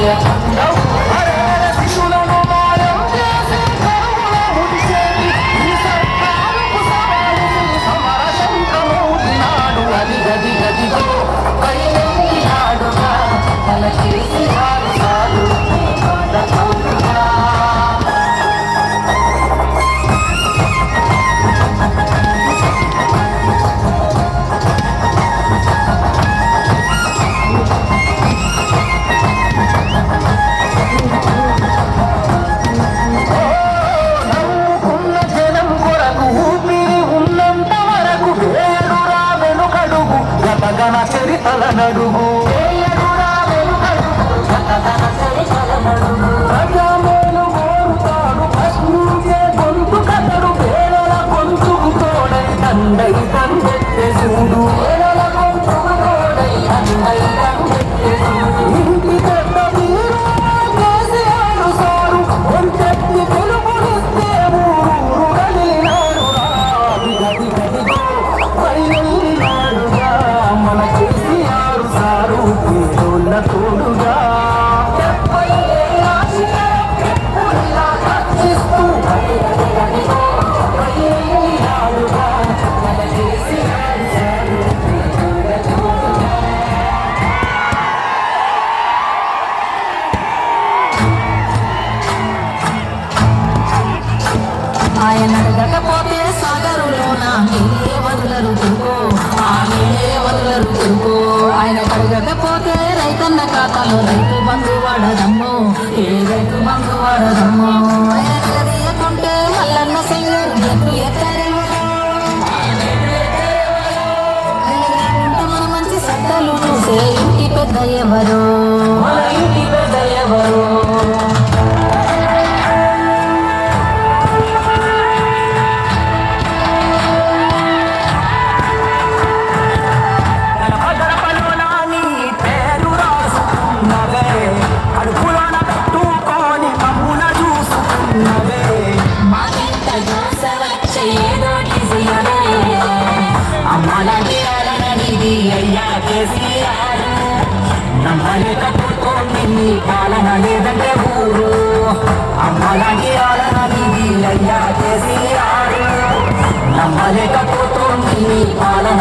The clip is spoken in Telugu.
Yeah. తన చరితల నడుగు వేడురా వెనుకడుగు నడుగు ఆయన అడగకపోతే సాగరులోన? నీళ్ళే వదలరు తిరుగు ఆ వదలరు తిరుగు ఆయన అడగకపోతే రైతన్న ఖాతాలో రైతు బంధు వాడదమ్ము. ఏ రైతు బంధు వాడదమ్ము? ఆయన నిలదీయకుంటే మల్లన్న సింగర్ మన మంచి సత్తలు చూసే ఇంటి పెద్ద ఎవరు? ఇంటి పెద్ద ఎవరు? వచ్చే ఏదోటి చెయ్యవే అమ్మలాంటి అయ్యా కేసీఆర్ నమ్మలేకపోతుంది నీ పాలన లేదంటే ఊరు అమ్మలాంటి అరణనిది అయ్యా కేసీఆర్ నమ్మలేకపోతుంది నీ పాలన